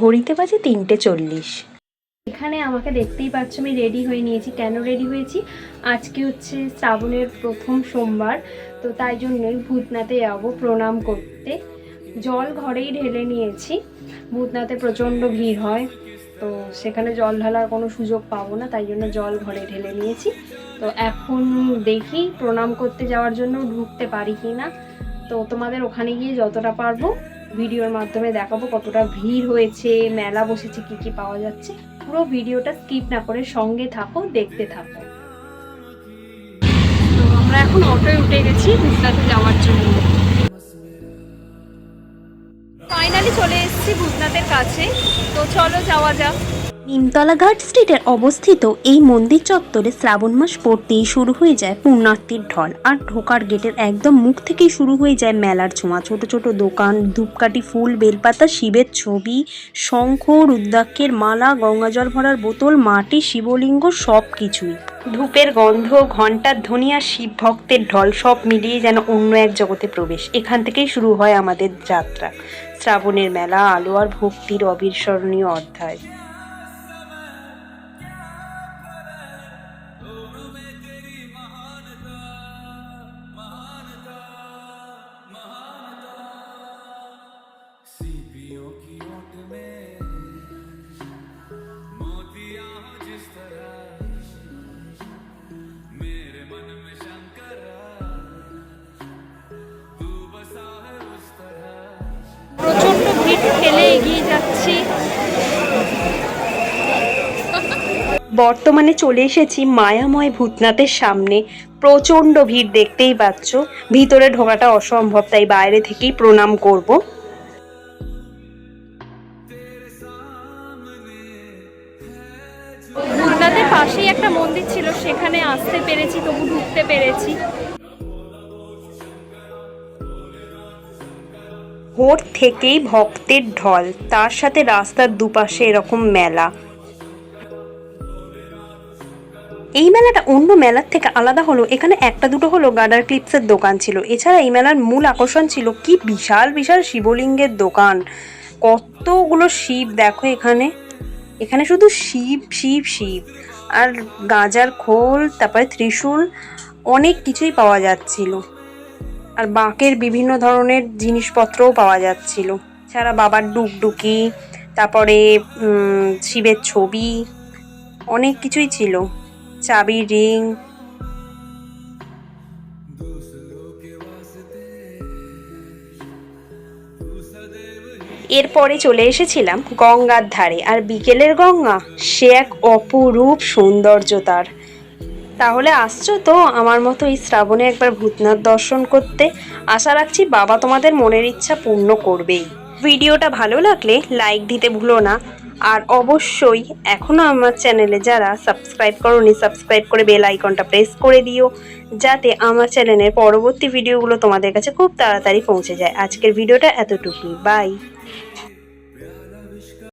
ঘড়িতে বাজে তিনটে চল্লিশ। এখানে আমাকে দেখতেই পাচ্ছ, আমি রেডি হয়ে নিয়েছি। কেন রেডি হয়েছি? আজকে হচ্ছে শ্রাবণের প্রথম সোমবার, তো তাই জন্যই ভূতনাথে যাব প্রণাম করতে। জল ঘরেই ঢেলে নিয়েছি। ভূতনাথে প্রচণ্ড ভিড় হয়, তো সেখানে জল ঢালার কোনো সুযোগ পাবো না, তাই জন্য জল ঘরে ঢেলে নিয়েছি। তো এখন দেখি প্রণাম করতে যাওয়ার জন্য ঢুকতে পারি কি না। তো তোমাদের ওখানে গিয়ে যতটা পারব ভিডিওর মাধ্যমে দেখাবো কতটা ভিড় হয়েছে, মেলা বসেছে, কি কি পাওয়া যাচ্ছে। পুরো ভিডিওটা স্কিপ না করে সঙ্গে থাকো, দেখতে থাকো। আমরা এখন অটোয় উঠে গেছি ভূতনাথে যাওয়ার জন্য। ফাইনালি চলে এসেছি ভূতনাথের কাছে। তো চলো যাওয়া যাক। নিমতলা ঘাট স্ট্রিটের অবস্থিত এই মন্দির চত্বরে শ্রাবণ মাস পড়তেই শুরু হয়ে যায় পুণ্যার্থীর ঢল। আর ঢোকার গেটের একদম মুখ থেকেই শুরু হয়ে যায় মেলার ছোঁয়া। ছোট ছোট দোকান, ধূপকাঠি ফুল, বেলপাতা, শিবের ছবি, শঙ্খ, রুদ্রাক্ষের মালা, গঙ্গাজল ভরার বোতল, মাটি, শিবলিঙ্গ সব কিছুই ধূপের গন্ধ, ঘণ্টার ধ্বনি আর শিব ভক্তের ঢল সব মিলিয়ে যেন অন্য এক জগতে প্রবেশ। এখান থেকেই শুরু হয় আমাদের যাত্রা। শ্রাবণের মেলা, আলো আর ভক্তির অবিস্মরণীয় অধ্যায়। ঠেলে এগিয়ে যাচ্ছি। বর্তমানে চলে এসেছি মায়াময় ভূতনাথের সামনে। প্রচণ্ড ভিড় দেখতেই পাচ্ছ। ভিতরে ঢোকাটা অসম্ভব তাই বাইরে থেকেই প্রণাম করব। ভূতনাথের পাশেই একটা মন্দির ছিল সেখানে আসতে পেরেছি তবু ঢুকতে পেরেছি। ভোর থেকেই ভক্তের ঢল, তার সাথে রাস্তার দুপাশে এরকম মেলা। এই মেলাটা অন্য মেলার থেকে আলাদা হলো। এখানে একটা দুটো হলো গার্ডার ক্লিপসের দোকান ছিল। এছাড়া এই মেলার মূল আকর্ষণ ছিল কি বিশাল বিশাল শিবলিঙ্গের দোকান। কতগুলো শিব দেখো এখানে। এখানে শুধু শিব শিব শিব। আর গাঁজার খোল, তারপরে ত্রিশূল, অনেক কিছুই পাওয়া যাচ্ছিল। আর বাঁকের বিভিন্ন ধরনের জিনিসপত্রও পাওয়া যাচ্ছিল। ছাড়া বাবার ডুকডুকি, তারপরে শিবের ছবি, অনেক কিছুই ছিল। চাবি রিং। এরপরে চলে এসেছিলাম গঙ্গার ধারে। আর বিকেলের গঙ্গা, সে এক অপরূপ সৌন্দর্য তার। তাহলে আসছো তো আমার মতো এই শ্রাবণে একবার ভূতনাথ দর্শন করতে। আশা রাখছি বাবা তোমাদের মনের ইচ্ছা পূর্ণ করবেই। ভিডিওটা ভালো লাগলে লাইক দিতে ভুলো না। আর অবশ্যই এখনও আমার চ্যানেলে যারা সাবস্ক্রাইব করনি, সাবস্ক্রাইব করে বেল আইকনটা প্রেস করে দিও। যাতে আমার চ্যানেলের পরবর্তী ভিডিওগুলো তোমাদের কাছে খুব তাড়াতাড়ি পৌঁছে যায়। আজকের ভিডিওটা এতটুকুই। বাই।